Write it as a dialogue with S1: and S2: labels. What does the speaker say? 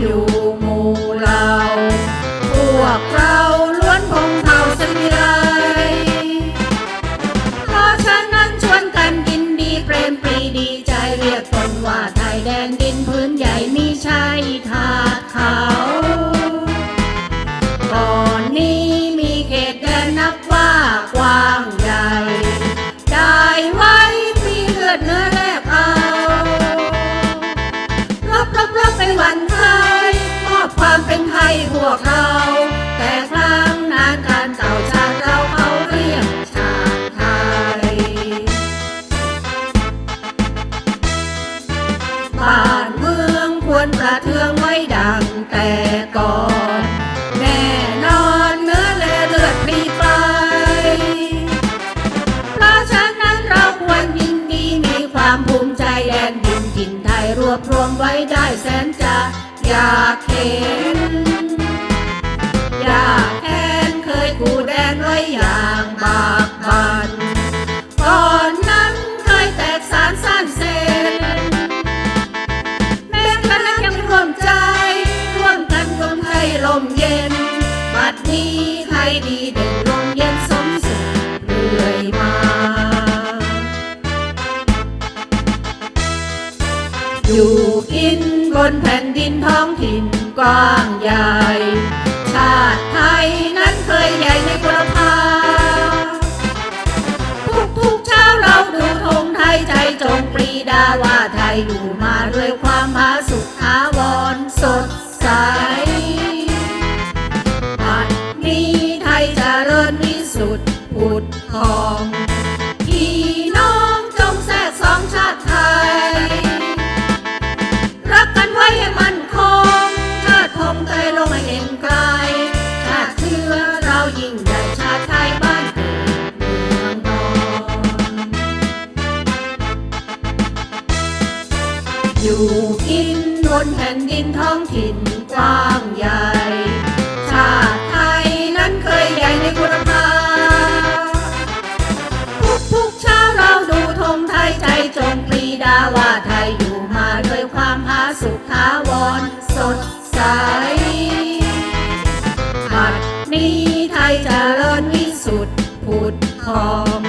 S1: อยู่หมู่เรา พวกเราล้วนพงเผ่าสมิไรเพราะฉะนั้นชวนกันกินดีเปรมปรีดีใจเรียกตนว่าไทยแดนดินพื้นใหญ่มีชายทาสขาก่อนนี้มีเขตแดนนับว่ากว้าง วรประเทืองไว้ดังแต่ก่อนแน่นอนเนื้อและเลือดพลีไปเพราะฉะนั้นเราควรยินดีมีความภูมิใจแดนดินถิ่นไทยรวบรวมไว้ได้แสนจะอยากเห็นอยากแค้นเคยกูแดนไว้อยาก ดีไทยดีเด่นลมเย็นสมสุขเรื่อยมาอยู่กินบนแผ่นดินท้องถิ่นกว้างใหญ่ ชาติไทยนั้นเคยใหญ่ในบุรพาทุกทุกเช้าเราดูธงไทยใจจงปรีดาว่าไทยอยู่ ทอง พี่น้องจงแทรกสองชาติไทย รักกันไว้ให้มั่นคงชาติธงไทยลงให้เห็นไกล ชาติเชื้อเรายิ่งใหญ่ชาติไทยบ้านเกิดเมืองนอนอยู่กินบนแผ่นดินท้องถิ่นกว้างใหญ่ นี้ไทยเจริญวิสุทธิ์ผุดทอง